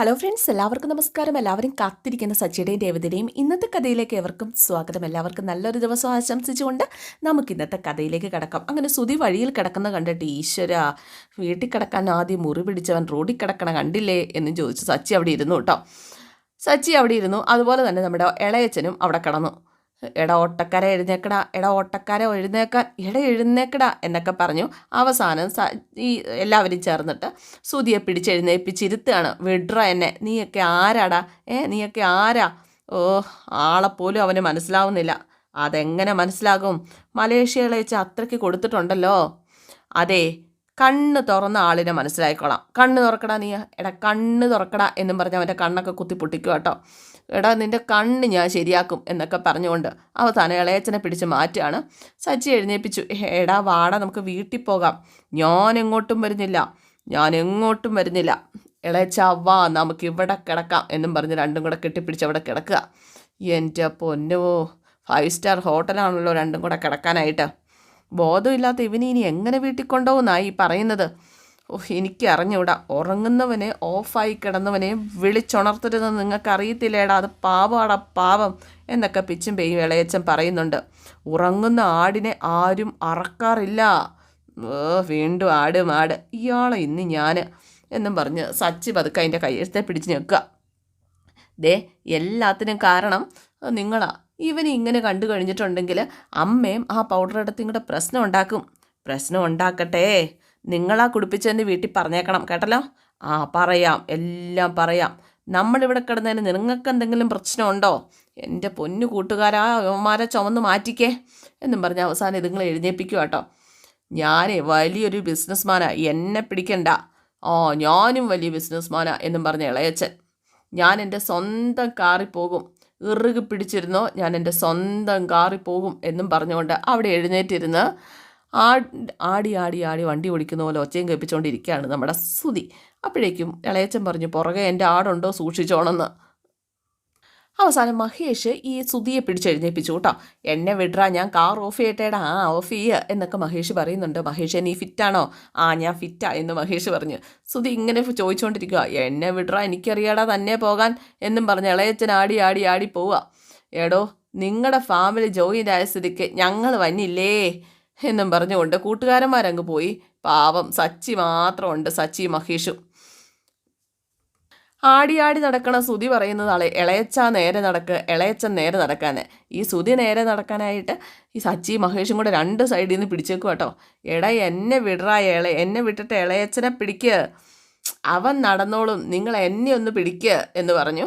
Hello friends എല്ലാവർക്കും നമസ്കാരം. എല്ലാവരും കാത്തിരിക്കുന്ന സച്ചിയുടെയും രേവതിയുടെയും. ഇന്നത്തെ കഥയിലേക്ക് എവർക്കും സ്വാഗതം. എല്ലാവർക്കും നല്ലൊരു ദിവസം ആശംസിച്ചുകൊണ്ട് നമുക്ക് ഇന്നത്തെ കഥയിലേക്ക് കിടക്കാം. അങ്ങനെ സുതി വഴിയിൽ കിടക്കുന്ന കണ്ടിട്ട് ഈശ്വര വീട്ടിൽ കിടക്കാൻ ആദ്യം മുറി പിടിച്ചവൻ റോഡിൽ കിടക്കണ കണ്ടില്ലേ എന്ന് ചോദിച്ചു സച്ചി അവിടെ ഇരുന്നു കേട്ടോ. സച്ചി അവിടെ ഇരുന്നു. അതുപോലെ തന്നെ നമ്മുടെ ഇളയച്ചനും അവിടെ കിടന്നു. എടാ ഓട്ടക്കാരെ എഴുന്നേക്കടാ എടാ ഓട്ടക്കാരെ എഴുന്നേക്കാൻ എട എഴുന്നേക്കടാ എന്നൊക്കെ പറഞ്ഞു അവസാനം ഈ എല്ലാവരും ചേർന്നിട്ട് സുതിയെ പിടിച്ചെഴുന്നേപ്പിച്ചിരുത്തുകയാണ് വിഡ്ര എന്നെ നീയൊക്കെ ആരാടാ? ഏ നീയൊക്കെ ആരാ? ഓ ആളെപ്പോലും അവന് മനസ്സിലാവുന്നില്ല. അതെങ്ങനെ മനസ്സിലാകും? മലേഷ്യയിലെ വെച്ച് അത്രയ്ക്ക് കൊടുത്തിട്ടുണ്ടല്ലോ. അതെ കണ്ണ് തുറന്ന ആളിനെ മനസ്സിലായിക്കോളാം കണ്ണ് തുറക്കടാ നീ എടാ കണ്ണ് തുറക്കടാ എന്നും പറഞ്ഞ് അവന്റെ കണ്ണൊക്കെ കുത്തി പൊട്ടിക്കുക കേട്ടോ. എടാ നിന്റെ കണ്ണ് ഞാൻ ശരിയാക്കും എന്നൊക്കെ പറഞ്ഞുകൊണ്ട് അവസാനം ഇളയച്ചനെ പിടിച്ച് മാറ്റുകയാണ്. സച്ചി എഴുന്നേപ്പിച്ചു. എടാ വാട നമുക്ക് വീട്ടിൽ പോകാം. ഞാൻ എങ്ങോട്ടും വരുന്നില്ല. ഞാൻ എങ്ങോട്ടും വരുന്നില്ല. ഇളയച്ച വാ നമുക്ക് ഇവിടെ കിടക്കാം എന്നും പറഞ്ഞ് രണ്ടും കൂടെ കെട്ടിപ്പിടിച്ച് അവിടെ കിടക്കുക. എന്റെ പൊന്നോ ഫൈവ് സ്റ്റാർ ഹോട്ടലാണല്ലോ രണ്ടും കൂടെ കിടക്കാനായിട്ട്. ബോധമില്ലാത്ത ഇവനെ ഇനി എങ്ങനെ വീട്ടിൽ കൊണ്ടുപോകുന്നായി പറയുന്നത്? ഓ എനിക്ക് അറിഞ്ഞൂടാ ഉറങ്ങുന്നവനെ ഓഫായി കിടന്നവനെ വിളിച്ചുണർത്തരുതെന്ന് നിങ്ങൾക്ക് അറിയത്തില്ലേടാ അത് പാവാടാ പാവം എന്നൊക്കെ പിച്ചും പെയ്യും ഇളയച്ചൻ പറയുന്നുണ്ട്. ഉറങ്ങുന്ന ആടിനെ ആരും അറക്കാറില്ല. ഓ വീണ്ടും ആട് മാട്. ഇയാളെ ഇന്ന് ഞാൻ എന്നും പറഞ്ഞ് സച്ചി പതുക്കെ അതിന്റെ കയ്യെഴുത്തെ പിടിച്ച് നിൽക്കുക ദേ എല്ലാത്തിനും കാരണം നിങ്ങളാ. ഇവനെ ഇങ്ങനെ കണ്ടു കഴിഞ്ഞിട്ടുണ്ടെങ്കിൽ അമ്മയും ആ പൗഡർ എടുത്തും കൂടെ പ്രശ്നം ഉണ്ടാക്കും. പ്രശ്നം ഉണ്ടാക്കട്ടെ. നിങ്ങളാ കുടിപ്പിച്ചതിന്റെ വീട്ടിൽ പറഞ്ഞേക്കണം കേട്ടല്ലോ? ആ പറയാം എല്ലാം പറയാം. നമ്മളിവിടെ കിടന്നതിന് നിങ്ങൾക്ക് എന്തെങ്കിലും പ്രശ്നമുണ്ടോ? എന്റെ പൊന്നു കൂട്ടുകാരാ യുവമാരെ ചുമന്ന് മാറ്റിക്കേ എന്നും പറഞ്ഞ് അവസാനം ഇതുങ്ങൾ എഴുന്നേൽപ്പിക്കുക കേട്ടോ. ഞാനേ വലിയൊരു ബിസിനസ്മാനാ എന്നെ പിടിക്കണ്ട. ഓ ഞാനും വലിയ ബിസിനസ്മാനാ എന്നും പറഞ്ഞ ഇളയച്ചൻ ഞാൻ എന്റെ സ്വന്തം കാറി പോകും. ഇറുകി പിടിച്ചിരുന്നോ ഞാൻ എന്റെ സ്വന്തം കാറി പോകും എന്നും പറഞ്ഞുകൊണ്ട് അവിടെ എഴുന്നേറ്റിരുന്ന് ആടി ആടി ആടി വണ്ടി ഓടിക്കുന്ന പോലെ ഒച്ചയും കേൾപ്പിച്ചുകൊണ്ടിരിക്കുകയാണ് നമ്മുടെ സുതി അപ്പോഴേക്കും ഇളയച്ചൻ പറഞ്ഞു പുറകെ എന്റെ ആടുണ്ടോ സൂക്ഷിച്ചോണമെന്ന് അവസാനം മഹേഷ് ഈ സുതിയെ പിടിച്ചെഴുന്നേപ്പിച്ചു കേട്ടോ. എന്നെ വിടറാ ഞാൻ കാർ ഓഫ് ചെയ്യട്ടേടാ. ആ ഓഫ് ചെയ്യുക എന്നൊക്കെ മഹേഷ് പറയുന്നുണ്ട്. മഹേഷ് നീ ഫിറ്റാണോ? ആ ഞാൻ ഫിറ്റാ എന്ന് മഹേഷ് പറഞ്ഞു. സുതി ഇങ്ങനെ ചോദിച്ചുകൊണ്ടിരിക്കുക എന്നെ വിടറാ എനിക്കറിയാടാ തന്നെ പോകാൻ എന്നും പറഞ്ഞ് ഇളയച്ചൻ ആടി ആടി ആടി പോവുക. എടോ നിങ്ങളുടെ ഫാമിലി ജോയിന്റ് ആയ സ്ഥിതിക്ക് ഞങ്ങൾ വന്നില്ലേ? എന്നും പറഞ്ഞുകൊണ്ട് കൂട്ടുകാരന്മാരങ്ങ് പോയി. പാവം സച്ചി മാത്രമുണ്ട് സച്ചി മഹേഷും. ആടി ആടി നടക്കണ സുതി പറയുന്നത് ആളെ ഇളയച്ച നേരെ നടക്ക് ഇളയച്ച നേരെ നടക്കാൻ ഈ സുതി നേരെ നടക്കാനായിട്ട് ഈ സച്ചി മഹേഷും കൂടെ രണ്ട് സൈഡിൽ നിന്ന് പിടിച്ചേക്കും കേട്ടോ. എട എന്നെ വിടറായ ഇള എന്നെ വിട്ടിട്ട് ഇളയച്ചനെ പിടിക്ക്. അവൻ നടന്നോളും നിങ്ങൾ എന്നെ ഒന്ന് പിടിക്ക് എന്ന് പറഞ്ഞു.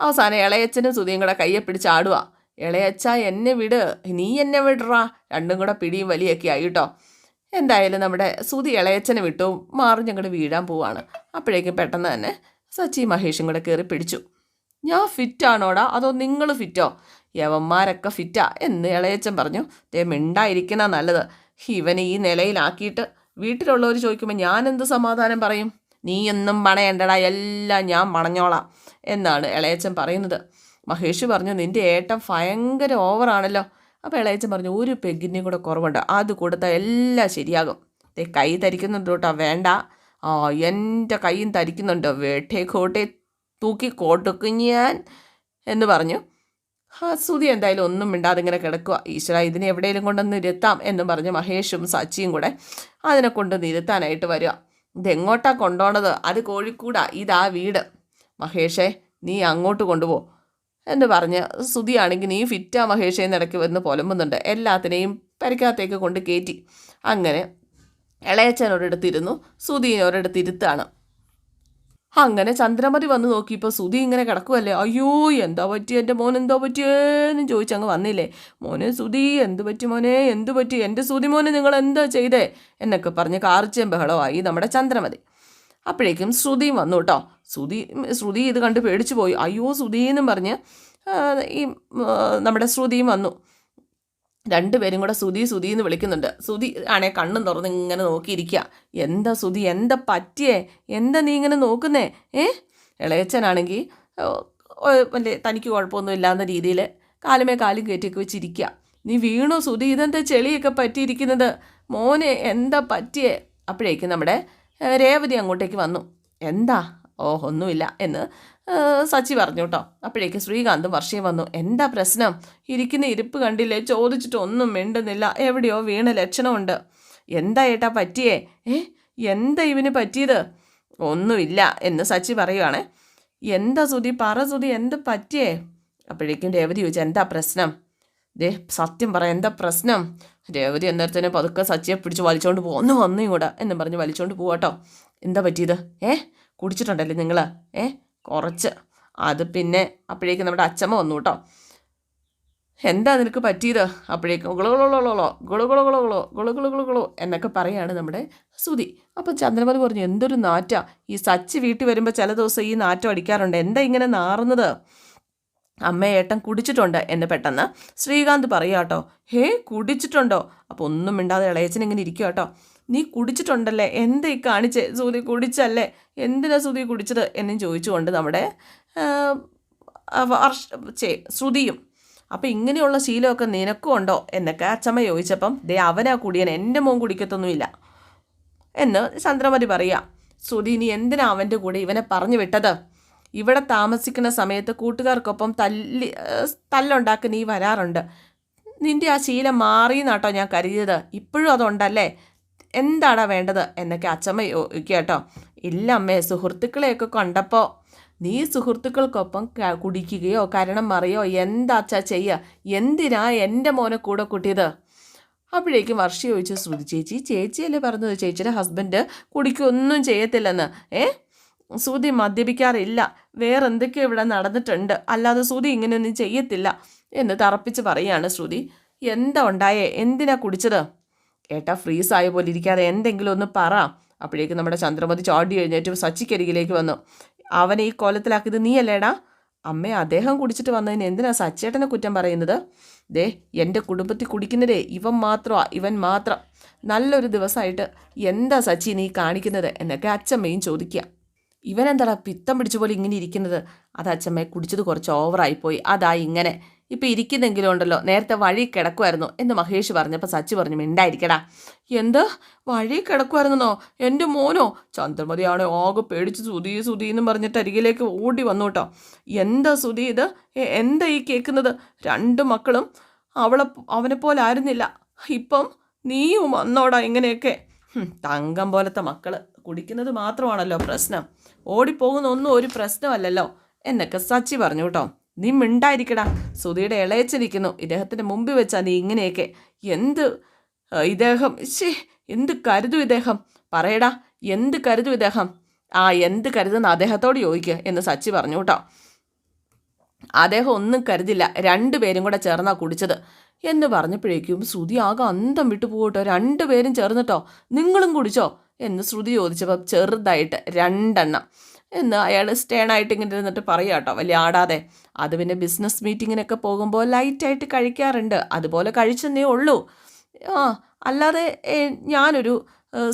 അവസാനം ഇളയച്ചനും സുതിയും കൂടെ കയ്യെ പിടിച്ചാടുക ഇളയച്ച എന്നെ വിട്. നീ എന്നെ വിടറാ. രണ്ടും കൂടെ പിടിയും വലിയൊക്കെ ആയി കേട്ടോ എന്തായാലും നമ്മുടെ സുതി ഇളയച്ചനെ വിട്ടു മാറി ഞങ്ങൾ വീഴാൻ പോവാണ്. അപ്പോഴേക്കും പെട്ടെന്ന് തന്നെ സച്ചി മഹേഷും കൂടെ കയറി പിടിച്ചു. ഞാൻ ഫിറ്റാണോടാ? അതോ നിങ്ങൾ ഫിറ്റോ? യവന്മാരൊക്കെ ഫിറ്റാ എന്ന് ഇളയച്ചൻ പറഞ്ഞു. ദേ മിണ്ടായിരിക്കുന്ന നല്ലത്. ഇവനെ ഈ നിലയിലാക്കിയിട്ട് വീട്ടിലുള്ളവർ ചോദിക്കുമ്പോൾ ഞാൻ എന്ത് സമാധാനം പറയും? നീ എന്നും പണയണ്ടടാ എല്ലാം ഞാൻ പണഞ്ഞോളാം എന്നാണ് ഇളയച്ചൻ പറയുന്നത്. മഹേഷ് പറഞ്ഞു നിന്റെ ഏട്ടം ഭയങ്കര ഓവറാണല്ലോ. അപ്പോൾ ഇളയച്ചൻ പറഞ്ഞു ഒരു പെഗിന്റെയും കൂടെ കുറവുണ്ട്. അത് കൊടുത്താൽ എല്ലാം ശരിയാകും. ദേ കൈ തരിക്കുന്നുണ്ട് കേട്ടോ വേണ്ട. ആ എന്റെ കൈയും തരിക്കുന്നുണ്ട്. വേട്ടേ കോട്ടെ തൂക്കി കൊടുക്കും ഞാൻ എന്ന് പറഞ്ഞു. ആ സുതി എന്തായാലും ഒന്നും മിണ്ടാതെ ഇങ്ങനെ കിടക്കുക ഈശ്വര ഇതിനെ എവിടെയെങ്കിലും കൊണ്ടൊന്ന് ഇരുത്താം എന്ന് പറഞ്ഞ് മഹേഷും സച്ചിയും കൂടെ അതിനെ കൊണ്ടൊന്ന് ഇരുത്താനായിട്ട് വരിക. ഇതെങ്ങോട്ടാണ് കൊണ്ടുപോണത്? അത് കോഴിക്കൂടാ. ഇതാ വീട്. മഹേഷേ നീ അങ്ങോട്ട് കൊണ്ടുപോ. എന്ന് പറഞ്ഞ് സുതിയാണെങ്കിൽ നീ ഫിറ്റാ മഹേഷേ ഇടയ്ക്ക് വന്ന് പുലമ്പുന്നുണ്ട്. എല്ലാത്തിനെയും പരിക്കകത്തേക്ക് കൊണ്ട് കയറ്റി അങ്ങനെ ഇളയച്ചൻ ഒരിടത്തിരുന്നു. സുധീൻ ഒരിടത്തിരുത്താണ്. അങ്ങനെ ചന്ദ്രമതി വന്ന് നോക്കിയപ്പോൾ സുധി ഇങ്ങനെ കിടക്കുമല്ലേ അയ്യോ എന്താ പറ്റി എന്റെ മോൻ എന്തോ പറ്റിയെന്ന് ചോദിച്ചങ്ങ് വന്നില്ലേ? മോനെ സുധി എന്ത് പറ്റി മോനെ? എന്ത് പറ്റി? എന്റെ സുധി മോനെ നിങ്ങൾ എന്താ ചെയ്തേ? എന്നൊക്കെ പറഞ്ഞ് കാർച്ചയും ബഹളമായി നമ്മുടെ ചന്ദ്രമതി. അപ്പോഴേക്കും ശ്രുതിയും വന്നു കേട്ടോ. ശ്രുതി ശ്രുതി ഇത് കണ്ട് പേടിച്ചു പോയി. അയ്യോ ശ്രുതി എന്നും പറഞ്ഞ് ഈ നമ്മുടെ ശ്രുതിയും വന്നു. രണ്ടുപേരും കൂടെ സുതി സുതി എന്ന് വിളിക്കുന്നുണ്ട്. സുതി ആണേ കണ്ണും തുറന്ന് ഇങ്ങനെ നോക്കിയിരിക്കുക. എന്താ സുതി എന്താ പറ്റിയേ? എന്താ നീ ഇങ്ങനെ നോക്കുന്നേ? ഏ? ഇളയച്ചനാണെങ്കിൽ വലിയ തനിക്ക് കുഴപ്പമൊന്നും ഇല്ലാന്ന രീതിയിൽ കാലുമേ കാലും കയറ്റിയൊക്കെ വെച്ചിരിക്കുക. നീ വീണു സുതി ഇതെന്താ ചെളിയൊക്കെ പറ്റിയിരിക്കുന്നത്? മോനെ എന്താ പറ്റിയേ? അപ്പോഴേക്കും നമ്മുടെ രേവതി അങ്ങോട്ടേക്ക് വന്നു. എന്താ? ഓ ഒന്നുമില്ല എന്ന് സച്ചി പറഞ്ഞു കേട്ടോ അപ്പോഴേക്ക് ശ്രീകാന്തും വർഷയും വന്നു. എന്താ പ്രശ്നം? ഇരിക്കുന്ന ഇരിപ്പ് കണ്ടില്ലേ? ചോദിച്ചിട്ട് ഒന്നും മിണ്ടുന്നില്ല. എവിടെയോ വീണ ലക്ഷണമുണ്ട്. എന്താ ഏട്ടാ പറ്റിയേ? ഏ എന്താ ഇവന് പറ്റിയത്? ഒന്നുമില്ല എന്ന് സച്ചി പറയുവാണേ. എന്താ സുതി പറ സുതി എന്താ പറ്റിയേ? അപ്പോഴേക്കും രേവതി ചോദിച്ചു എന്താ പ്രശ്നം? ദേ സത്യം പറ എന്താ പ്രശ്നം? രേവതി അന്നേരത്തിന് പതുക്കെ സച്ചിയെ പിടിച്ച് വലിച്ചോണ്ട് പോകും ഒന്ന് വന്നു ഇങ്ങോട്ട് എന്നും പറഞ്ഞ് വലിച്ചോണ്ട് പോവാട്ടോ എന്താ പറ്റിയത്? ഏ? കുടിച്ചിട്ടുണ്ടല്ലേ നിങ്ങൾ ഏ? കുറച്ച്. അത് പിന്നെ അപ്പോഴേക്കും നമ്മുടെ അച്ചമ്മ വന്നു കേട്ടോ എന്താ നിനക്ക് പറ്റിയത്? അപ്പോഴേക്കും ഗുളകുളോളോളോ ഗുളകുളകുളകുളോ ഗുളകുളകുളകുളോ എന്നൊക്കെ പറയാണ് നമ്മുടെ സുതി അപ്പം ചന്ദ്രമതി പറഞ്ഞു എന്തൊരു നാറ്റ. ഈ സച്ചി വീട്ടിൽ വരുമ്പോൾ ചില ദിവസം ഈ നാറ്റം അടിക്കാറുണ്ട്. എന്താ ഇങ്ങനെ നാറുന്നത്? അമ്മ ഏട്ടൻ കുടിച്ചിട്ടുണ്ട് എന്ന് പെട്ടെന്ന് ശ്രീകാന്ത് പറയാട്ടോ ഹേ കുടിച്ചിട്ടുണ്ടോ? അപ്പോൾ ഒന്നും മിണ്ടാതെ ഇളയച്ചൻ ഇങ്ങനെ ഇരിക്കുക കേട്ടോ നീ കുടിച്ചിട്ടുണ്ടല്ലേ? എന്താ ഈ കാണിച്ച്? സൂതി കുടിച്ചല്ലേ? എന്തിനാ സൂതി കുടിച്ചത്? എന്നും ചോദിച്ചുകൊണ്ട് നമ്മുടെ ചേ ശ്രുതിയും അപ്പം ഇങ്ങനെയുള്ള ശീലമൊക്കെ നിനക്കും ഉണ്ടോ? എന്നൊക്കെ അച്ചമ്മ ചോദിച്ചപ്പം ദേ അവനാ കുടിയൻ എന്റെ മോൻ കുടിക്കത്തൊന്നുമില്ല എന്ന് ചന്ദ്രമതി പറയാം ശ്രുതി നീ എന്തിനാ അവന്റെ കൂടെ ഇവനെ പറഞ്ഞു വിട്ടത്? ഇവിടെ താമസിക്കുന്ന സമയത്ത് കൂട്ടുകാർക്കൊപ്പം തല്ലി ഏഹ് തല്ലുണ്ടാക്കി നീ വരാറുണ്ട്. നിന്റെ ആ ശീലം മാറി എന്നാട്ടോ ഞാൻ കരുതിയത്. ഇപ്പോഴും അതുണ്ടല്ലേ? എന്താടാ വേണ്ടത്? എന്നൊക്കെ അച്ഛമ്മ കേട്ടോ. ഇല്ല അമ്മേ സുഹൃത്തുക്കളെയൊക്കെ കണ്ടപ്പോൾ നീ സുഹൃത്തുക്കൾക്കൊപ്പം കുടിക്കുകയോ കരണം മറിയോ എന്താ അച്ഛാ ചെയ്യുക എന്തിനാ എന്റെ മോനെ കൂടെ കൂട്ടിയത്? അപ്പോഴേക്കും വർഷ ചോദിച്ചു ശ്രുതി ചേച്ചി ചേച്ചിയല്ലേ പറഞ്ഞത്? ചേച്ചിയുടെ ഹസ്ബൻഡ് കുടിക്കൊന്നും ചെയ്യത്തില്ലെന്ന്. ഏ? ശ്രുതി മദ്യപിക്കാറില്ല. വേറെ എന്തൊക്കെയോ ഇവിടെ നടന്നിട്ടുണ്ട്. അല്ലാതെ സൂതി ഇങ്ങനെയൊന്നും ചെയ്യത്തില്ല എന്ന് തറപ്പിച്ച് പറയാണ് ശ്രുതി. എന്താ ഉണ്ടായേ? എന്തിനാ കുടിച്ചത്? ഏട്ടാ ഫ്രീസ് ആയ പോലെ ഇരിക്കാതെ എന്തെങ്കിലും ഒന്ന് പറ. അപ്പോഴേക്കും നമ്മുടെ ചന്ദ്രമതി ചാടി കഴിഞ്ഞിട്ട് സച്ചിക്കരികിലേക്ക് വന്നു. അവനെ ഈ കോലത്തിലാക്കിയത് നീയല്ലേടാ? അമ്മ അദ്ദേഹം കുടിച്ചിട്ട് വന്നതിന് എന്തിനാ സച്ചേട്ടനെ കുറ്റം പറയുന്നത്? ദേ എന്റെ കുടുംബത്തിൽ കുടിക്കുന്നതേ ഇവൻ മാത്രമാ ഇവൻ മാത്രം. നല്ലൊരു ദിവസമായിട്ട് എന്താ സച്ചി നീ കാണിക്കുന്നത്? എന്നൊക്കെ അച്ഛമ്മയും ചോദിക്കുക. ഇവനെന്താടാ പിത്തം പിടിച്ച പോലെ ഇങ്ങനെ ഇരിക്കുന്നത്? അത് അച്ഛമ്മ കുടിച്ചത് കുറച്ച് ഓവറായിപ്പോയി അതാ ഇങ്ങനെ. ഇപ്പം ഇരിക്കുന്നെങ്കിലും ഉണ്ടല്ലോ. നേരത്തെ വഴി കിടക്കുമായിരുന്നു എന്ന് മഹേഷ് പറഞ്ഞപ്പോൾ സച്ചി പറഞ്ഞു മിണ്ടായിരിക്കടാ. എന്ത്? വഴി കിടക്കുമായിരുന്നോ എന്റെ മോനോ? ചന്ദ്രമതിയാണോ? ആകെ പേടിച്ച് സുതി സുതി എന്നും പറഞ്ഞിട്ട് അരികിലേക്ക് ഓടി വന്നു കേട്ടോ. എന്താ സുതി ഇത്? എന്താ ഈ കേൾക്കുന്നത് രണ്ട് മക്കളും അവളെ അവനെ പോലെ ആയിരുന്നില്ല. ഇപ്പം നീയും വന്നോടാ ഇങ്ങനെയൊക്കെ. തങ്കം പോലത്തെ മക്കൾ. കുടിക്കുന്നത് മാത്രമാണല്ലോ പ്രശ്നം. ഓടിപ്പോകുന്ന ഒന്നും ഒരു പ്രശ്നമല്ലല്ലോ. എന്നൊക്കെ സച്ചി പറഞ്ഞു കേട്ടോ. നീ മിണ്ടായിരിക്കടാ. സുധിയുടെ ഇളയച്ചിരിക്കുന്നു ഇദ്ദേഹത്തിന്റെ മുമ്പിൽ വെച്ചാ നീ ഇങ്ങനെയൊക്കെ. എന്ത് ഇദ്ദേഹം ശേ എന്ത് കരുതും ഇദ്ദേഹം? പറയടാ എന്ത് കരുതും ഇദ്ദേഹം? ആ എന്ത് കരുതുന്ന അദ്ദേഹത്തോട് ചോദിക്കുക എന്ന് സച്ചി പറഞ്ഞു കേട്ടോ. അദ്ദേഹം ഒന്നും കരുതില്ല. രണ്ടുപേരും കൂടെ ചേർന്നാ കുടിച്ചത്. എന്ന് പറഞ്ഞപ്പോഴേക്കും ശ്രുതി ആകെ അന്തം വിട്ടു പോകട്ടോ രണ്ടുപേരും ചേർന്നിട്ടോ. നിങ്ങളും കുടിച്ചോ? എന്ന് ശ്രുതി ചോദിച്ചപ്പോൾ ചെറുതായിട്ട് രണ്ടെണ്ണം എന്ന് അയാൾ സ്റ്റേണായിട്ട് ഇങ്ങനെ ഇരുന്നിട്ട് പറയുക കേട്ടോ വലിയ ആടാതെ അത് പിന്നെ ബിസിനസ് മീറ്റിങ്ങിനൊക്കെ പോകുമ്പോൾ ലൈറ്റായിട്ട് കഴിക്കാറുണ്ട്. അതുപോലെ കഴിച്ചെന്നേ ഉള്ളൂ. ആ അല്ലാതെ ഞാനൊരു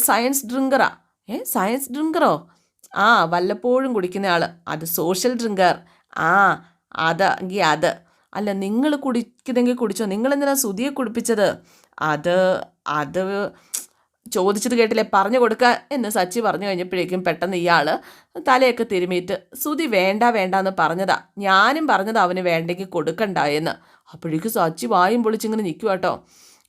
സയൻസ് ഡ്രിങ്കറാ ഏ സയൻസ് ഡ്രിങ്കറോ ആ വല്ലപ്പോഴും കുടിക്കുന്ന ആൾ അത് സോഷ്യൽ ഡ്രിങ്കർ ആ അതെങ്കിൽ അത്. അല്ല നിങ്ങൾ കുടിക്കുന്നെങ്കിൽ കുടിച്ചോ? നിങ്ങൾ സുതിയെ കുടിപ്പിച്ചത്? അത് അത് ചോദിച്ചത് കേട്ടില്ലേ? പറഞ്ഞു കൊടുക്കുക എന്ന് സച്ചി പറഞ്ഞു കഴിഞ്ഞപ്പോഴേക്കും പെട്ടെന്ന് ഇയാൾ തലയൊക്കെ തിരുമിയിട്ട് സുതി വേണ്ട വേണ്ട എന്ന് പറഞ്ഞതാ. ഞാനും പറഞ്ഞത് അവന് വേണ്ടെങ്കിൽ കൊടുക്കണ്ട എന്ന്. അപ്പോഴേക്കും സച്ചി വായും പൊളിച്ചിങ്ങനെ നിൽക്കുക കേട്ടോ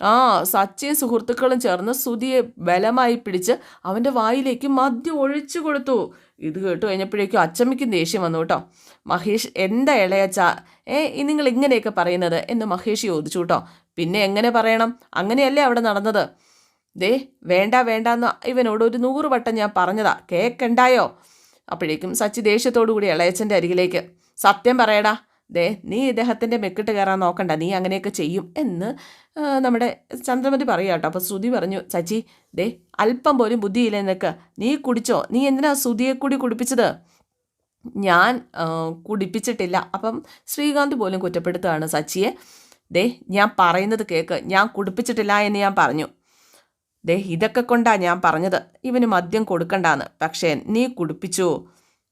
ആ സച്ചിയും സുഹൃത്തുക്കളും ചേർന്ന് സുതിയെ ബലമായി പിടിച്ച് അവന്റെ വായിലേക്ക് മദ്യം ഒഴിച്ചു കൊടുത്തു. ഇത് കേട്ട് കഴിഞ്ഞപ്പോഴേക്കും അച്ചമ്മയ്ക്കും ദേഷ്യം വന്നു കേട്ടോ മഹേഷ് എന്താ ഇളയച്ച? ഏ നിങ്ങൾ ഇങ്ങനെയൊക്കെ പറയുന്നത്? എന്ന് മഹേഷ് ചോദിച്ചു കേട്ടോ പിന്നെ എങ്ങനെ പറയണം? അങ്ങനെയല്ലേ അവിടെ നടന്നത്? ദേ വേണ്ട വേണ്ട എന്ന് ഇവനോട് ഒരു നൂറ് വട്ടം ഞാൻ പറഞ്ഞതാ. കേക്കണ്ടായോ? അപ്പോഴേക്കും സച്ചി ദേഷ്യത്തോടു കൂടി ഇളയച്ചന്റെ അരികിലേക്ക്. സത്യം പറയടാ ദേ നീ ഇദ്ദേഹത്തിന്റെ മെക്കിട്ട് കയറാൻ നോക്കണ്ട. നീ അങ്ങനെയൊക്കെ ചെയ്യും എന്ന് നമ്മുടെ ചന്ദ്രമതി പറയാം കേട്ടോ. അപ്പോൾ ശ്രുതി പറഞ്ഞു ചച്ചി ദേ അല്പം പോലും ബുദ്ധിയില്ല നിനക്ക്? നീ കുടിച്ചോ? നീ എന്തിനാ ശ്രുതിയെ കൂടി കുടിപ്പിച്ചത്? ഞാൻ കുടിപ്പിച്ചിട്ടില്ല. അപ്പം ശ്രീകാന്ത് പോലും കുറ്റപ്പെടുത്തുകയാണ് സച്ചിയെ. ദേ ഞാൻ പറയുന്നത് കേക്ക്. ഞാൻ കുടിപ്പിച്ചിട്ടില്ല എന്ന് ഞാൻ പറഞ്ഞു. ദേ ഇതൊക്കെ കൊണ്ടാ ഞാൻ പറഞ്ഞത്. ഇവന് മദ്യം കൊടുക്കണ്ടാന്ന്. പക്ഷേ നീ കുടിപ്പിച്ചു.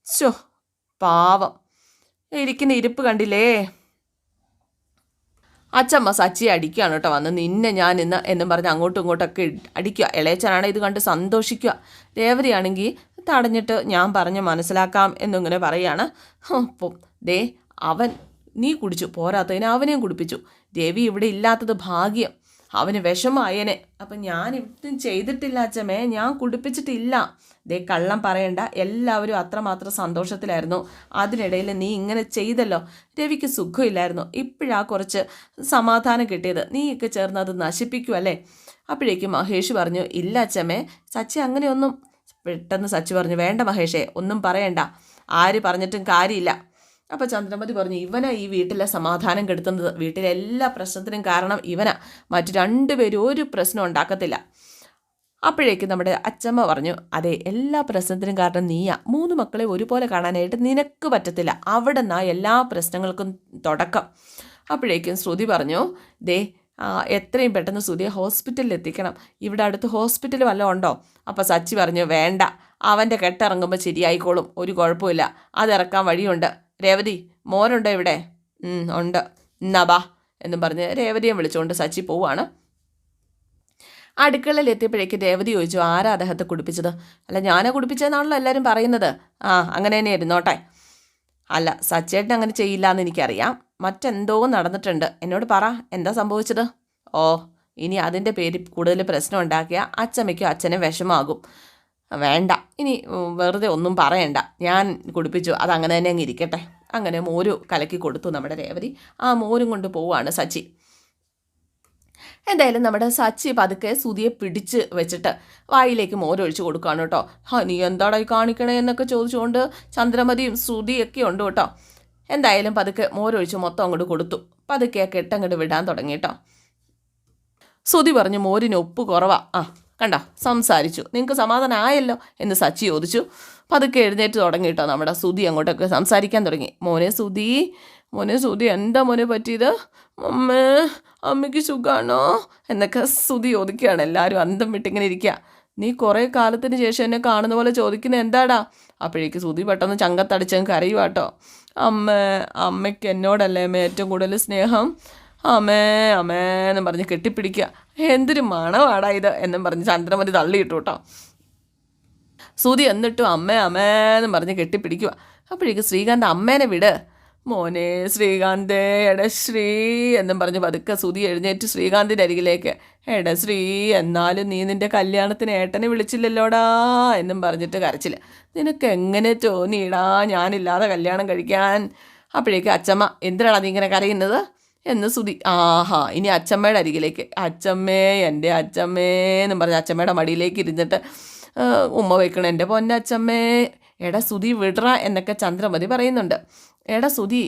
ശോ പാവം. ഇരിക്കുന്ന ഇരിപ്പ് കണ്ടില്ലേ? അച്ചമ്മ സച്ചിയെ അടിക്കുകയാണ് കേട്ടോ വന്ന്. നിന്നെ ഞാൻ ഇന്ന് എന്നും പറഞ്ഞ് അങ്ങോട്ടും ഇങ്ങോട്ടൊക്കെ അടിക്കുക. ഇളയച്ചനാണ് ഇത് കണ്ട് സന്തോഷിക്കുക. രേവതിയാണെങ്കിൽ തടഞ്ഞിട്ട് ഞാൻ പറഞ്ഞ് മനസ്സിലാക്കാം എന്നിങ്ങനെ പറയാണ്. അപ്പം ദേ അവൻ നീ കുടിച്ചു. പോരാത്തതിന് അവനെയും കുടിപ്പിച്ചു. രവി ഇവിടെ ഇല്ലാത്തത് ഭാഗ്യം. അവന് വിഷമായേനെ. അപ്പം ഞാൻ ഇട്ടും ചെയ്തിട്ടില്ല അച്ഛമേ ഞാൻ കുടിപ്പിച്ചിട്ടില്ല. ദേ കള്ളം പറയണ്ട. എല്ലാവരും അത്രമാത്രം സന്തോഷത്തിലായിരുന്നു. അതിനിടയിൽ നീ ഇങ്ങനെ ചെയ്തല്ലോ. രവിക്ക് സുഖമില്ലായിരുന്നു. ഇപ്പോഴാ കുറച്ച് സമാധാനം കിട്ടിയത്. നീയൊക്കെ ചേർന്ന് അത് നശിപ്പിക്കുമല്ലേ അപ്പോഴേക്കും മഹേഷ് പറഞ്ഞു ഇല്ല അച്ഛമേ സച്ചി അങ്ങനെയൊന്നും പെട്ടെന്ന് സച്ചി പറഞ്ഞു വേണ്ട മഹേഷേ. ഒന്നും പറയണ്ട. ആര് പറഞ്ഞിട്ടും കാര്യമില്ല. അപ്പോൾ ചന്ദ്രമതി പറഞ്ഞു ഇവനാ ഈ വീട്ടിലെ സമാധാനം കെടുത്തുന്നത്. വീട്ടിലെ എല്ലാ പ്രശ്നത്തിനും കാരണം ഇവനാ. മറ്റു രണ്ടുപേരും ഒരു പ്രശ്നം ഉണ്ടാക്കത്തില്ല. അപ്പോഴേക്ക് നമ്മുടെ അച്ചമ്മ പറഞ്ഞു അതെ എല്ലാ പ്രശ്നത്തിനും കാരണം നീയാ. മൂന്ന് മക്കളെ ഒരുപോലെ കാണാനായിട്ട് നിനക്ക് പറ്റത്തില്ല. അവിടെ നിന്നാ എല്ലാ പ്രശ്നങ്ങൾക്കും തുടക്കം. അപ്പോഴേക്കും ശ്രുതി പറഞ്ഞു ദേ എത്രയും പെട്ടെന്ന് ശ്രുതിയെ ഹോസ്പിറ്റലിൽ എത്തിക്കണം. ഇവിടെ അടുത്ത് ഹോസ്പിറ്റൽ വല്ലതും ഉണ്ടോ? അപ്പോൾ സച്ചി പറഞ്ഞു വേണ്ട. അവന്റെ കെട്ടിറങ്ങുമ്പോൾ ശരിയായിക്കോളും. ഒരു കുഴപ്പമില്ല. അതിറക്കാൻ വഴിയുണ്ട്. രേവതി മോനുണ്ടോ ഇവിടെ? "ഉം, ഉണ്ട്. എന്നാ എന്നും പറഞ്ഞ് രേവതിയെ വിളിച്ചുകൊണ്ട് സച്ചി പോവാണ്. അടുക്കളയിൽ എത്തിയപ്പോഴേക്ക് രേവതി ചോദിച്ചു ആരാ അദ്ദേഹത്തെ കുടിപ്പിച്ചത്? അല്ല ഞാനാ കുടിപ്പിച്ചതെന്നാണല്ലോ എല്ലാവരും പറയുന്നത്. ആ അങ്ങനെ തന്നെ ഇരുന്നോട്ടെ. അല്ല സച്ചേട്ടൻ അങ്ങനെ ചെയ്യില്ല എന്ന് എനിക്കറിയാം. മറ്റെന്തോ നടന്നിട്ടുണ്ട്. എന്നോട് പറ എന്താ സംഭവിച്ചത്? ഓ ഇനി അതിന്റെ പേരിൽ കൂടുതൽ പ്രശ്നം ഉണ്ടാക്കിയാൽ അച്ചമ്മയ്ക്കും അച്ഛനും വിഷമാകും. വേണ്ട. ഇനി വെറുതെ ഒന്നും പറയണ്ട. ഞാൻ കുടിപ്പിച്ചു. അത് അങ്ങനെ തന്നെ അങ്ങ് ഇരിക്കട്ടെ. അങ്ങനെ മോര് കലക്കി കൊടുത്തു നമ്മുടെ രേവതി. ആ മോരും കൊണ്ട് പോവുകയാണ് സച്ചി. എന്തായാലും നമ്മുടെ സച്ചി പതുക്കെ സുതിയെ പിടിച്ച് വെച്ചിട്ട് വായിലേക്ക് മോരൊഴിച്ച് കൊടുക്കുകയാണ് കേട്ടോ. ഹാ നീ എന്താടാ കാണിക്കണേ എന്നൊക്കെ ചോദിച്ചുകൊണ്ട് ചന്ദ്രമതിയും ശ്രുതിയൊക്കെ ഉണ്ട് കേട്ടോ. എന്തായാലും പതുക്കെ മോരൊഴിച്ച് മൊത്തം അങ്ങോട്ട് കൊടുത്തു. പതുക്കെ കെട്ടങ്ങോട്ട് വിടാൻ തുടങ്ങി കേട്ടോ. സുതി പറഞ്ഞു മോരിന് ഉപ്പ് കുറവാ. ആ കണ്ടോ? സംസാരിച്ചു. നിങ്ങൾക്ക് സമാധാനം ആയല്ലോ എന്ന് സച്ചി ചോദിച്ചു. പതുക്കെ എഴുന്നേറ്റ് തുടങ്ങി കേട്ടോ നമ്മുടെ സുതി അങ്ങോട്ടൊക്കെ സംസാരിക്കാൻ തുടങ്ങി. മോനെ സുതി മോനെ സുതി എന്താ മോനെ പറ്റിയത്? അമ്മേ അമ്മയ്ക്ക് സുഖമാണോ എന്നൊക്കെ സുതി ചോദിക്കുകയാണ്. എല്ലാവരും അന്തം വിട്ടിങ്ങനെ ഇരിക്കുക. നീ കുറേ കാലത്തിന് ശേഷം എന്നെ കാണുന്ന പോലെ ചോദിക്കുന്നത് എന്താടാ? അപ്പോഴേക്ക് സുതി പെട്ടെന്ന് ചങ്കത്തടിച്ചങ്ങ് കരയുവാട്ടോ അമ്മ അമ്മയ്ക്ക് എന്നോടല്ലേ അമ്മ ഏറ്റവും കൂടുതൽ സ്നേഹം? അമ്മേ അമ്മേ എന്നും പറഞ്ഞ് കെട്ടിപ്പിടിക്കുക. എന്തൊരു മണവാടാ ഇത് എന്നും പറഞ്ഞ് ചന്ദ്രമതി തള്ളിയിട്ടു കേട്ടോ. സുതി എന്നിട്ടും അമ്മേ അമ്മേ എന്നും പറഞ്ഞ് കെട്ടിപ്പിടിക്കുക. അപ്പോഴേക്ക് ശ്രീകാന്ത് അമ്മേനെ വിട്. മോനെ ശ്രീകാന്തേ എടശ്രീ എന്നും പറഞ്ഞ് പതുക്കെ സുതി എഴുന്നേറ്റ് ശ്രീകാന്തിന്റെ അരികിലേക്ക്. എടശ്രീ എന്നാലും നീ നിന്റെ കല്യാണത്തിന് ഏട്ടനെ വിളിച്ചില്ലല്ലോടാ എന്നും പറഞ്ഞിട്ട് കരച്ചില്ല നിനക്ക് എങ്ങനെ തോന്നിയിടാ ഞാനില്ലാതെ കല്യാണം കഴിക്കാൻ? അപ്പോഴേക്ക് അച്ചമ്മ എന്തിനാണ് നീ ഇങ്ങനെ കരയുന്നത്? എന്ന് സുതി ആഹാ ഇനി അച്ചമ്മയുടെ അരികിലേക്ക്. അച്ചമ്മേ എന്റെ അച്ചമ്മേ എന്നും പറഞ്ഞ് അച്ചമ്മയുടെ മടിയിലേക്ക് ഇരുന്നിട്ട് ഉമ്മ വയ്ക്കണം എന്റെ പൊന്നച്ചമ്മേ എടാ സുതി വിടറ എന്നൊക്കെ ചന്ദ്രമതി പറയുന്നുണ്ട്. എടാ സുതി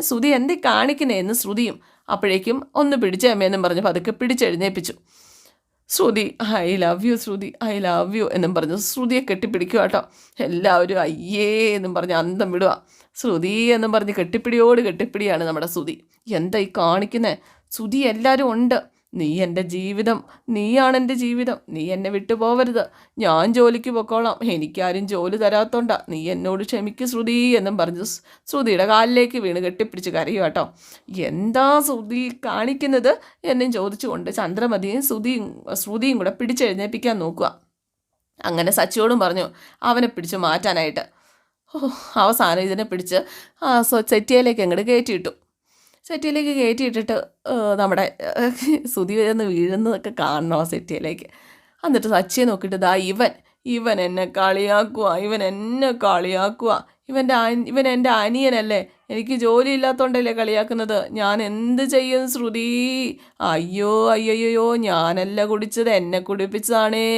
സുതി എന്തി കാണിക്കണേ എന്ന് ശ്രുതിയും അപ്പോഴേക്കും ഒന്ന് പിടിച്ച അമ്മയെന്നും പറഞ്ഞ് പതുക്കെ പിടിച്ചെഴുന്നേപ്പിച്ചു. Shruti I love you Shruti I love you എന്നും പറഞ്ഞു ശ്രുതിയെ കെട്ടിപ്പിടിക്കുക കേട്ടോ. എല്ലാവരും അയ്യേ എന്നും പറഞ്ഞ് അന്തം വിടുക ശ്രുതി എന്നും പറഞ്ഞ് കെട്ടിപ്പിടിയോട് കെട്ടിപ്പിടിയാണ് നമ്മുടെ ശ്രുതി. എന്താ ഈ കാണിക്കുന്നേ? ശ്രുതി എല്ലാവരും ഉണ്ട്. നീ എന്റെ ജീവിതം നീയാണ് എന്റെ ജീവിതം. നീ എന്നെ വിട്ടു പോവരുത്. ഞാൻ ജോലിക്ക് പൊക്കോളാം. എനിക്കാരും ജോലി തരാത്തോണ്ടാ. നീ എന്നോട് ക്ഷമിക്ക് ശ്രുതി എന്നും പറഞ്ഞു ശ്രുതിയുടെ കാലിലേക്ക് വീണ് കെട്ടിപ്പിടിച്ച് കരയും കേട്ടോ എന്താ ശ്രുതി കാണിക്കുന്നത് എന്നും ചോദിച്ചുകൊണ്ട് ചന്ദ്രമതിയും ശ്രുതിയും ശ്രുതിയും കൂടെ പിടിച്ചെഴുന്നേൽപ്പിക്കാൻ നോക്കുക അങ്ങനെ സച്ചിയോടും പറഞ്ഞു അവനെ പിടിച്ച് മാറ്റാനായിട്ട്. അവസാനം ഇതിനെ പിടിച്ച് സെറ്റിയിലേക്ക് അങ്ങോട്ട് കയറ്റിയിട്ടു സെറ്റിയിലേക്ക് കയറ്റിയിട്ടിട്ട് നമ്മുടെ സുതി വരുന്ന വീഴുന്നതൊക്കെ കാണണം ആ സെറ്റിയിലേക്ക് എന്നിട്ട് സച്ചിയെ നോക്കിയിട്ട് ദാ ഇവൻ ഇവൻ എന്നെ കളിയാക്കുക ഇവൻ എന്നെ കളിയാക്കുക ഇവന്റെ ഇവൻ എന്റെ അനിയനല്ലേ എനിക്ക് ജോലി ഇല്ലാത്തതുകൊണ്ടല്ലേ കളിയാക്കുന്നത്. ഞാൻ എന്ത് ചെയ്യും ശ്രുതി? അയ്യോ അയ്യോയ്യോ ഞാനല്ല കുടിച്ചത് എന്നെ കുടിപ്പിച്ചതാണേ.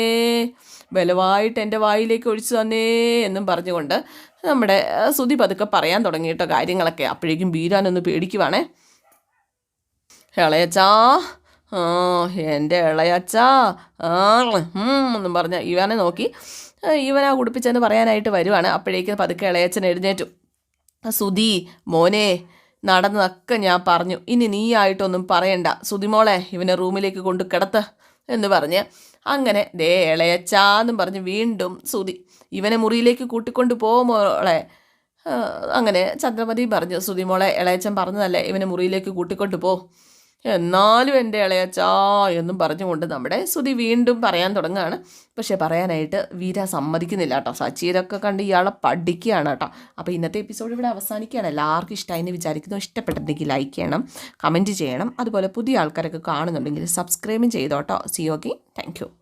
ബലവായിട്ട് എന്റെ വായിലേക്ക് ഒഴിച്ചു തന്നേ എന്നും പറഞ്ഞുകൊണ്ട് നമ്മുടെ സുതി പതുക്കെ പറയാൻ തുടങ്ങിയിട്ടോ കാര്യങ്ങളൊക്കെ. അപ്പോഴേക്കും ബീരാനൊന്ന് പേടിക്കുവാണേ. ഇളയച്ചാ ആ എന്റെ ഇളയച്ചാ ആ എന്നും പറഞ്ഞ ഇവനെ നോക്കി ഇവനാ കുടിപ്പിച്ചെന്ന് പറയാനായിട്ട് വരുവാണ്. അപ്പോഴേക്കും പതുക്കെ ഇളയച്ചൻ എഴുന്നേറ്റു. സുധി മോനെ നടന്നതൊക്കെ ഞാൻ പറഞ്ഞു. ഇനി നീ ആയിട്ടൊന്നും പറയണ്ട. സുതിമോളെ ഇവനെ റൂമിലേക്ക് കൊണ്ട് കിടത്ത് എന്ന് പറഞ്ഞ് അങ്ങനെ ദേ ഇളയച്ചാന്നും പറഞ്ഞ് വീണ്ടും സുതി ഇവനെ മുറിയിലേക്ക് കൂട്ടിക്കൊണ്ട് പോകുമോളെ മോളെ. അങ്ങനെ ചന്ദ്രമതി പറഞ്ഞു സുതിമോളെ ഇളയച്ചൻ പറഞ്ഞതല്ലേ ഇവനെ മുറിയിലേക്ക് കൂട്ടിക്കൊണ്ട് പോ. എന്നാലും എന്റെ ഇളയച്ചാ എന്നും പറഞ്ഞുകൊണ്ട് നമ്മുടെ സുതി വീണ്ടും പറയാൻ തുടങ്ങുകയാണ്. പക്ഷേ പറയാനായിട്ട് വീര സമ്മതിക്കുന്നില്ല കേട്ടോ. സച്ചിയിലൊക്കെ കണ്ട് ഇയാളെ പഠിക്കുകയാണ് കേട്ടോ. അപ്പോൾ ഇന്നത്തെ എപ്പിസോഡ് ഇവിടെ അവസാനിക്കുകയാണ്. എല്ലാവർക്കും ഇഷ്ടമായി എന്ന് വിചാരിക്കുന്നു. ഇഷ്ടപ്പെട്ടിട്ടുണ്ടെങ്കിൽ ലൈക്ക് ചെയ്യണം കമന്റ് ചെയ്യണം. അതുപോലെ പുതിയ ആൾക്കാരൊക്കെ കാണുന്നുണ്ടെങ്കിൽ സബ്സ്ക്രൈബും ചെയ്തോട്ടോ സി ഓക്കെ താങ്ക്